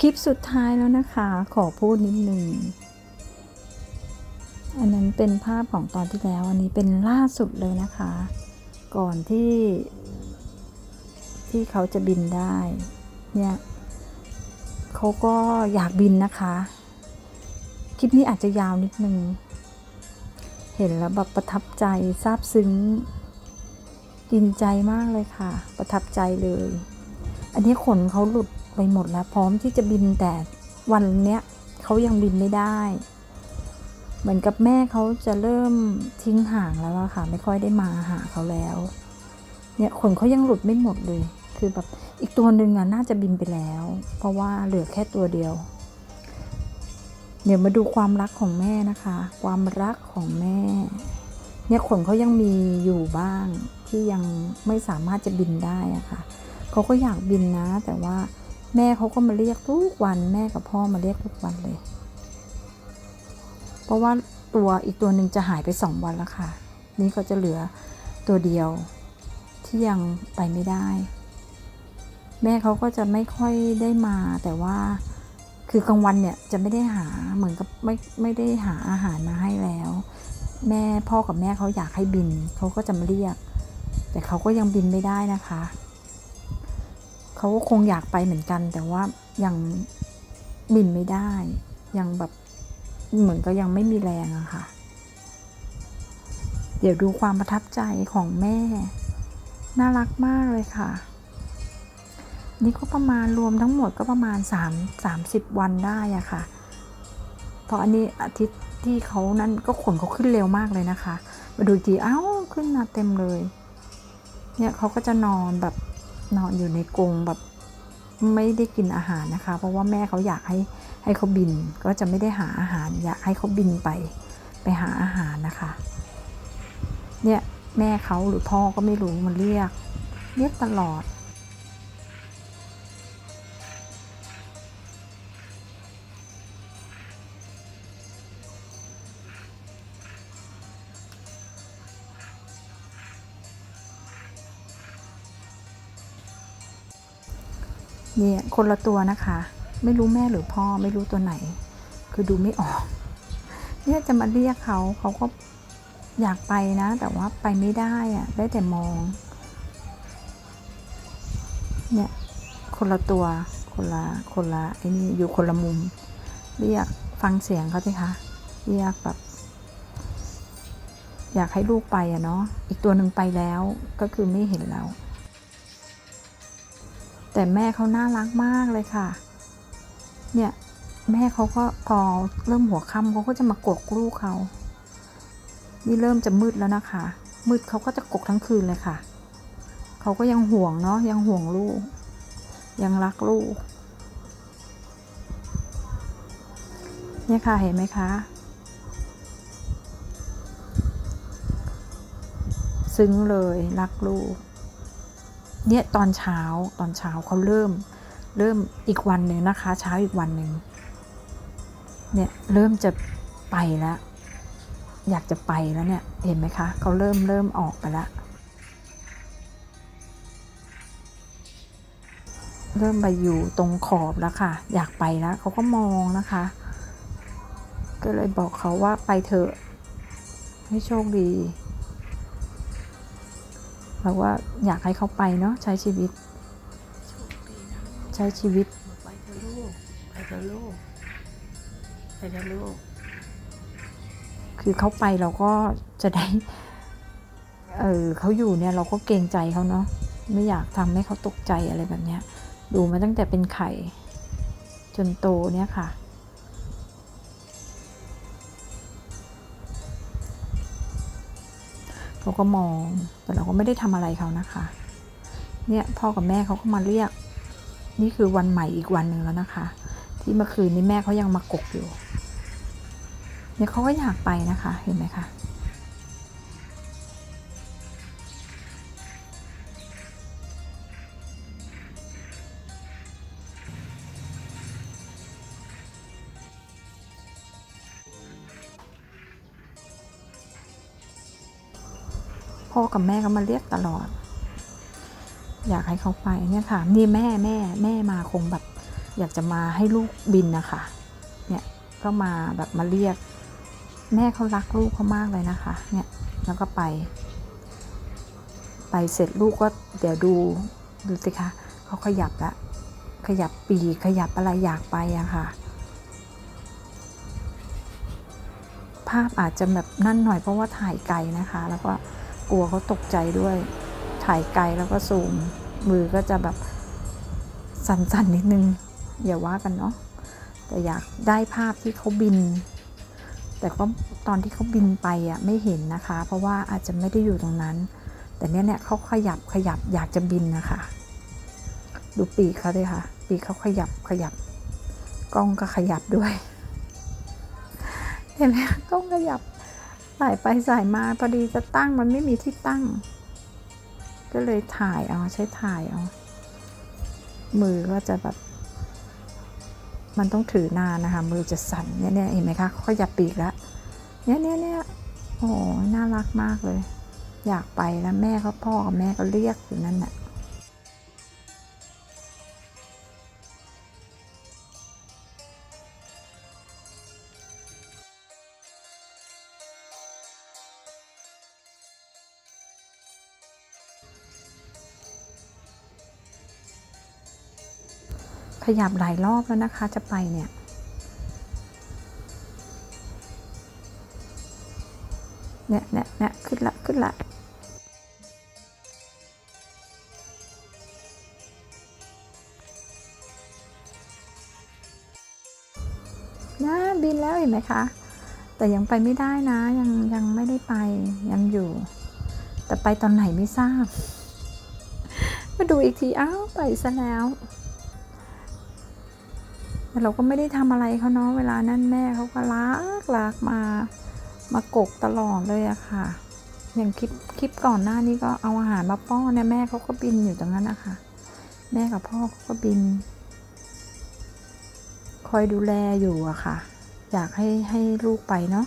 คลิปสุดท้ายแล้วนะคะ ขอพูดนิดนึง อันนั้นเป็นภาพของตอนที่แล้ว อันนี้เป็นล่าสุดเลยนะคะ ก่อนที่ ที่เขาจะบินได้ เนี่ยเขาก็อยากบินนะคะ คลิปนี้อาจจะยาวนิดนึง เห็นแล้วแบบประทับใจซาบซึ้งกินใจมากเลยค่ะ ประทับใจเลย อันนี้ขนเขาหลุด ไปหมดแล้ว พร้อมที่จะบินแต่วันเนี้ยเขายังบินไม่ได้ เหมือนกับแม่เขาจะเริ่มทิ้งห่างแล้วอะค่ะ ไม่ค่อยได้มาหาเขาแล้ว เนี่ยขนเขายังหลุดไม่หมดเลย คือแบบอีกตัวหนึ่งอะน่าจะบินไปแล้ว เพราะว่าเหลือแค่ตัวเดียว เดี๋ยวมาดูความรักของแม่นะคะ ความรักของแม่ เนี่ยขนเขายังมีอยู่บ้างที่ยังไม่สามารถจะบินได้อะค่ะเขาก็อยากบินนะแต่ว่า แม่เขาก็มาเรียกทุกวัน แม่กับพ่อมาเรียกทุกวันเลย เพราะว่าตัวอีกตัวหนึ่งจะหายไปสองวันแล้วค่ะ นี่ก็จะเหลือตัวเดียวที่ยังไปไม่ได้ แม่เขาก็จะไม่ค่อยได้มาแต่ว่าคือกลางวันเนี่ยจะไม่ได้หาเหมือนกับไม่ไม่ได้หาอาหารมาให้แล้ว แม่พ่อกับแม่เขาอยากให้บินเขาก็จะมาเรียก แต่เขาก็ยังบินไม่ได้นะคะ เขาก็คงอยากไปเหมือนกัน แต่ว่ายังบินไม่ได้ ยังแบบเหมือนก็ยังไม่มีแรงอะค่ะ เดี๋ยวดูความประทับใจของแม่ น่ารักมากเลยค่ะ นี่ก็ประมาณรวมทั้งหมดก็ประมาณ 3 30 วันได้อะค่ะ เพราะอันนี้อาทิตย์ที่เขานั่นก็ขนเขาขึ้นเร็วมากเลยนะคะ มาดูทีเอ้าขึ้นมาเต็มเลย เนี่ยเขาก็จะนอนแบบ นอนอยู่ในกรงแบบไม่ได้กินอาหารนะคะ เพราะว่าแม่เขาอยากให้ให้เขาบิน ก็จะไม่ได้หาอาหาร อยากให้เขาบินไปไปหาอาหารนะคะ เนี่ยแม่เขาหรือพ่อก็ไม่รู้มันเรียกเรียกตลอด นี่ยคนละตัวนะคะ ไม่รู้แม่หรือพ่อไม่รู้ตัวไหน คือดูไม่ออก เนี่ยจะมาเรียกเขาเขาก็อยากไปนะ แต่ว่าไปไม่ได้อะได้แต่มอง เนี่ยคนละตัวคนละคนละไอ้นี่อยู่คนละมุม เรียกฟังเสียงเขาสิคะเรียกแบบอยากให้ลูกไปอะเนาะอีกตัวหนึ่งไปแล้วก็คือไม่เห็นแล้ว แต่แม่เขาน่ารักมากเลยค่ะ เนี่ยแม่เขาก็พอเริ่มหัวค่ำเขาก็จะมากกลูกเขา นี่เริ่มจะมืดแล้วนะคะ มืดเขาก็จะกกทั้งคืนเลยค่ะ เขาก็ยังห่วงเนาะยังห่วงลูก ยังรักลูก เนี่ยค่ะเห็นไหมคะ ซึ้งเลยรักลูก เนี่ยตอนเช้าตอนเช้าเขาเริ่ม เริ่มอีกวันหนึ่งนะคะ เช้าอีกวันหนึ่งเนี่ยเริ่มจะไปแล้ว อยากจะไปแล้วเนี่ยเห็นไหมคะเขาเริ่มเริ่มออกไปแล้วเริ่มไปอยู่ตรงขอบแล้วค่ะ อยากไปแล้วเขาก็มองนะคะ ก็เลยบอกเขาว่าไปเถอะให้โชคดี เพราะว่าอยากให้เขาไปเนาะใช้ชีวิตโชคดีนะใช้ชีวิตไปเถอะลูกไปเถอะลูกไปเถอะลูกคือเขาไปเราก็จะได้ เออเขาอยู่เนี่ยเราก็เกรงใจเขาเนาะไม่อยากทำให้เขาตกใจอะไรแบบเนี้ย ดูมาตั้งแต่เป็นไข่ จนโตเนี่ยค่ะ เขาก็มอง แต่เราก็ไม่ได้ทำอะไรเขานะคะ เนี่ยพ่อกับแม่เขาก็มาเรียก นี่คือวันใหม่อีกวันหนึ่งแล้วนะคะ ที่เมื่อคืนนี้แม่เขายังมากกอยู่เนี่ยเขาก็อยากไปนะคะ เห็นไหมคะ พ่อกับแม่ก็มาเรียกตลอด อยากให้เขาไปเนี่ยค่ะ นี่แม่แม่แม่มาคงแบบ อยากจะมาให้ลูกบินนะคะ เนี่ยก็มาแบบมาเรียก แม่เขารักลูกเขามากเลยนะคะ เนี่ยแล้วก็ไป ไปเสร็จลูกก็เดี๋ยวดูดูสิคะเขาขยับละขยับปีขยับอะไรอยากไปอะค่ะ ภาพอาจจะแบบนั่นหน่อยเพราะว่าถ่ายไกลนะคะ แล้วก็ กลัวเขาตกใจด้วย ถ่ายไกลแล้วก็ซูม มือก็จะแบบสั่นๆนิดนึง อย่าว่ากันเนาะ แต่อยากได้ภาพที่เขาบิน แต่ก็ตอนที่เขาบินไปอะไม่เห็นนะคะ เพราะว่าอาจจะไม่ได้อยู่ตรงนั้น แต่เนี้ยเนี่ยเขาขยับขยับอยากจะบินนะคะ ดูปีกเขาเลยค่ะ ปีกเขาขยับขยับ กล้องก็ขยับด้วย เห็นไหมกล้องขยับ สายไปสายมาพอดีจะตั้งมันไม่มีที่ตั้ง ก็เลยถ่ายเอาใช้ถ่ายเอา มือก็จะแบบ มันต้องถือนานนะคะ มือจะสั่นเนี่ยเนี่ยเห็นไหมคะเขาขยับปีกแล้วเนี่ยเนี่ยเนี่ยโอ้น่ารักมากเลย อยากไปแล้วแม่เขาพ่อกับแม่ก็เรียกอยู่นั่นน่ะ ขยับหลายรอบแล้วนะคะจะไปเนี่ยเนี่ยเนี่ยเนี่ยขึ้นละขึ้นละนะบินแล้วเห็นไหมคะ แต่ยังไปไม่ได้นะ ยังยังไม่ได้ไปยังอยู่ แต่ไปตอนไหนไม่ทราบ มาดูอีกที อ้าว ไปซะแล้ว แต่เราก็ไม่ได้ทำอะไรเขาเนาะเวลานั้นแม่เขาก็รักรักมามากกตลอดเลยอะค่ะ อย่างคลิปคลิปก่อนหน้านี้ก็เอาอาหารมาป้อนเนี่ยแม่เขาก็บินอยู่ตรงนั้นนะคะแม่กับพ่อเขาก็บิน คอยดูแลอยู่อะค่ะ อยากให้ให้ลูกไปเนาะ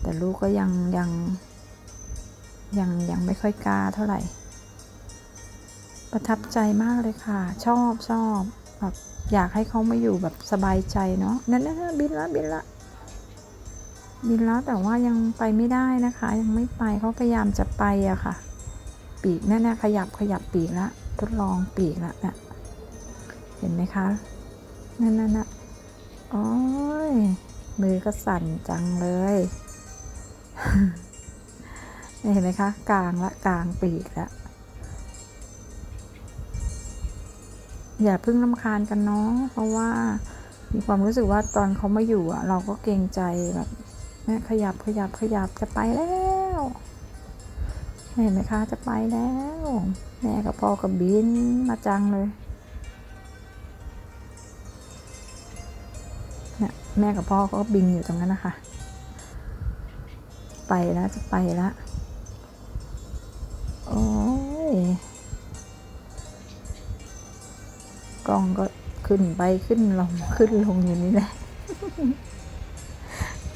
แต่ลูกก็ยังยังยังยังไม่ค่อยกล้าเท่าไหร่ ประทับใจมากเลยค่ะ ชอบชอบ แบบอยากให้เขามาอยู่แบบสบายใจเนาะนั่นนะบินละบินละบินแล้วแต่ว่ายังไปไม่ได้นะคะ ยังไม่ไปเขาพยายามจะไปอะค่ะ ปีกนั่นนะขยับขยับปีกละทดลองปีกละนะเห็นไหมคะนั่นนั่นนะโอ้ยมือก็สั่นจังเลยเห็นไหมคะกลางละกลางปีกละ อย่าเพิ่งลำคาญกันเนาะเพราะว่ามีความรู้สึกว่าตอนเขามาอยู่อะเราก็เกรงใจแบบเนี่ยขยับขยับขยับจะไปแล้วเห็นไหมคะจะไปแล้วแม่กับพ่อกับบินมาจังเลยเนี่ยแม่กับพ่อก็บินอยู่ตรงนั้นนะคะ ไปแล้วจะไปแล้ว กล้องก็ขึ้นไปขึ้นลงขึ้นลงอยู่นี่แหละ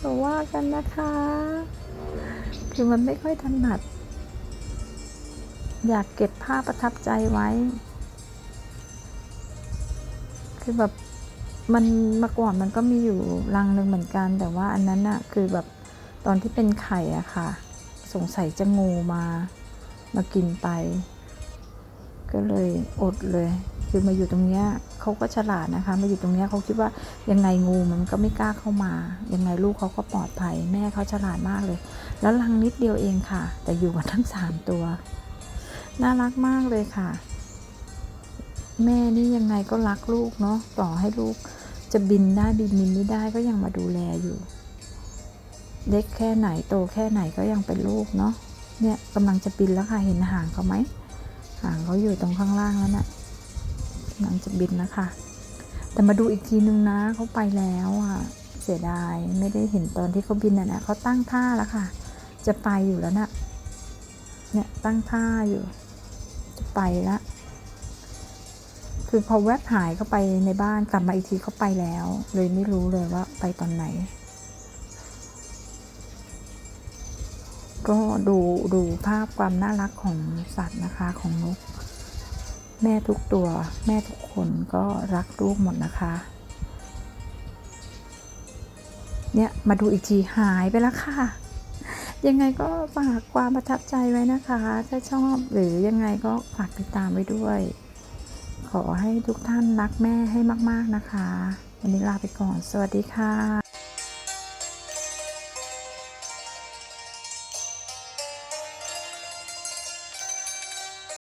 แต่ว่ากันนะคะ คือมันไม่ค่อยถนัด อยากเก็บภาพประทับใจไว้ คือแบบมันเมื่อก่อนมันก็มีอยู่รังหนึ่งเหมือนกัน แต่ว่าอันนั้นอะคือแบบตอนที่เป็นไข่อะค่ะ สงสัยจะงูมา มากินไป ก็เลยอดเลย คือมาอยู่ตรงเนี้ยเขาก็ฉลาดนะคะ มาอยู่ตรงเนี้ยเขาคิดว่ายังไงงูมันก็ไม่กล้าเข้ามา ยังไงลูกเขาก็ปลอดภัย แม่เขาฉลาดมากเลย แล้วรังนิดเดียวเองค่ะ แต่อยู่กันทั้งสามตัว น่ารักมากเลยค่ะ แม่นี่ยังไงก็รักลูกเนาะต่อให้ลูกจะบินได้บินบินไม่ได้ก็ยังมาดูแลอยู่ เล็กแค่ไหนโตแค่ไหนก็ยังเป็นลูกเนาะเนี่ยกำลังจะบินแล้วค่ะเห็นหางเขาไหมหางเขาอยู่ตรงข้างล่างแล้วนะ่ะ กำลังจะบินแล้วค่ะแต่มาดูอีกทีนึงนะเขาไปแล้วอะเสียดายไม่ได้เห็นตอนที่เขาบินน่ะนะเขาตั้งท่าแล้วค่ะ จะไปอยู่แล้วนะ่ะเนี่ยตั้งท่าอยู่ จะไปแล้วคือพอแวบหายเข้าไปในบ้านกลับมาอีกทีเขาไปแล้ว เลยไม่รู้เลยว่าไปตอนไหน ก็ดูดูภาพความน่ารักของสัตว์นะคะของนก แม่ทุกตัว แม่ทุกคนก็รักลูกหมดนะคะ เนี่ย มาดูอีกทีหายไปแล้วค่ะ ยังไงก็ฝากความประทับใจไว้นะคะ ถ้าชอบหรือยังไงก็ฝากติดตามไว้ด้วย ขอให้ทุกท่านรักแม่ให้มาก ๆนะคะ วันนี้ลาไปก่อน สวัสดีค่ะ